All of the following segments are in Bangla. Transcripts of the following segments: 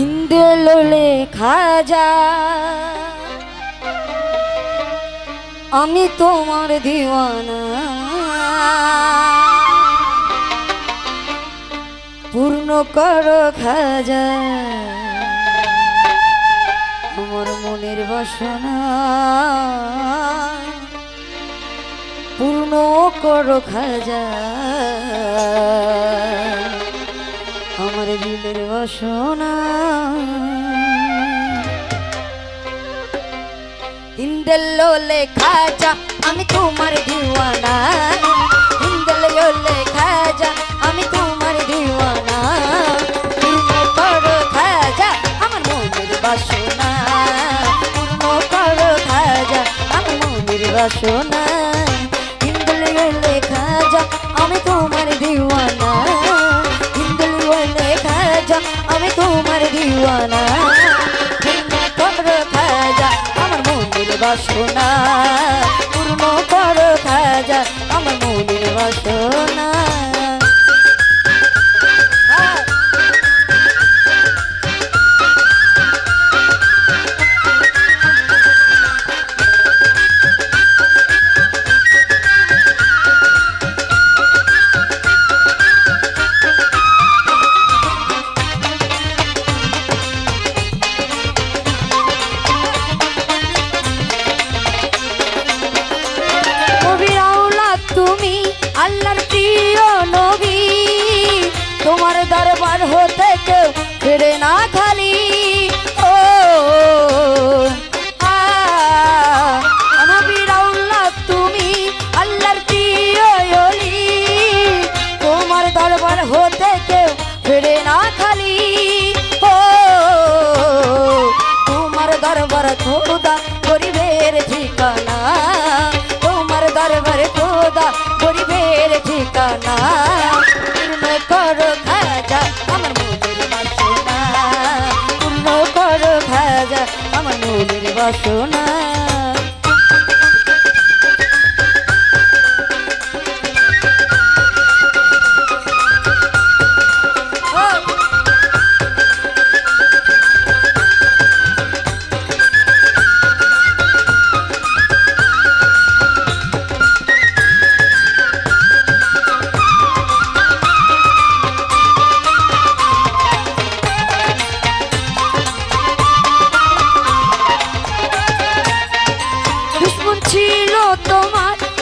ইন্দ্রলোলে খাজা। আমি তোমার দিওয়ানা। পূর্ণ করো খাজা। আমার মনের বাসনা। পূর্ণ করো খাজা। আমার দিলের বাসনা। ইন্দ্রলোলে খাজা, আমি তোমার দিওয়ানা। ইন্দ্রলোলে খাজা, আমি তোমার দিওয়ানা। পূর্ণ করো খাজা, আমার মনের বাসনা। করো খাজা, আমার মনের বাসনা। দিওয়ানা। পূর্ণ করো খাজা আমার মনের বাসনা। পূর্ণ করো বাসনা। খোদা, গরিবের ঠিকানা। তোমার দরবার খোদা, গরিবের ঠিকানা। পূর্ণ করো খাজা আমার মনের বাসনা। পূর্ণ করো খাজা আমার মনের বাসনা।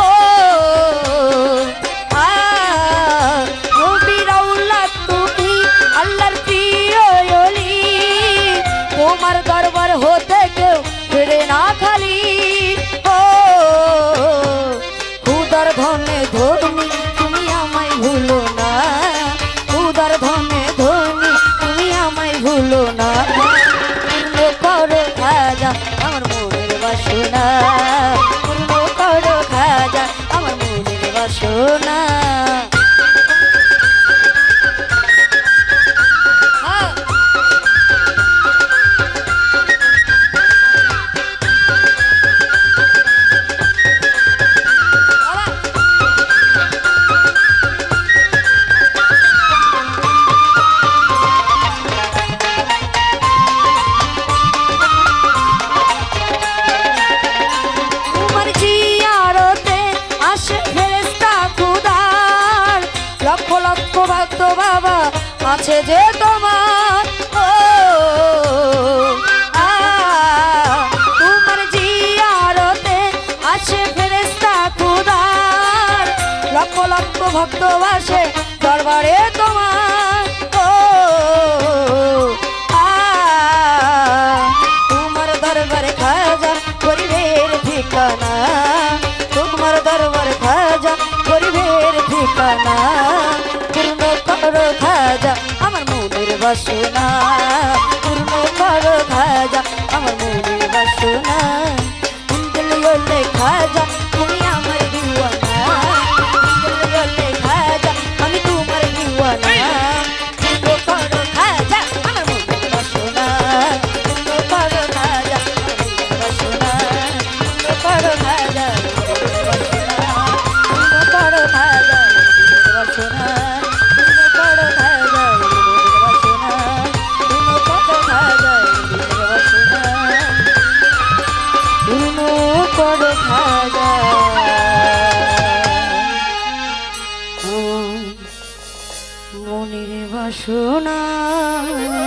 ও আ, নবীর আওলাদ তুমি আল্লাহর প্রিয় ডলি তোমার দরবার হতে কেউ ফেরে না খালি। ও খুদার ধনে ধনি তুমি আমায় ভুলো না। খুদার ধনে ধনি তুমি আমায় ভুলো না। আমার মনের বাসনা। মনের ভক্ত বাবা আছে যে তোমার। ও তোমার জিয়ারতে আছে ফেরেস্তা খুদার। লক্ষ লক্ষ ভক্ত আসে দরবারে তোমার। সোনা শোনা।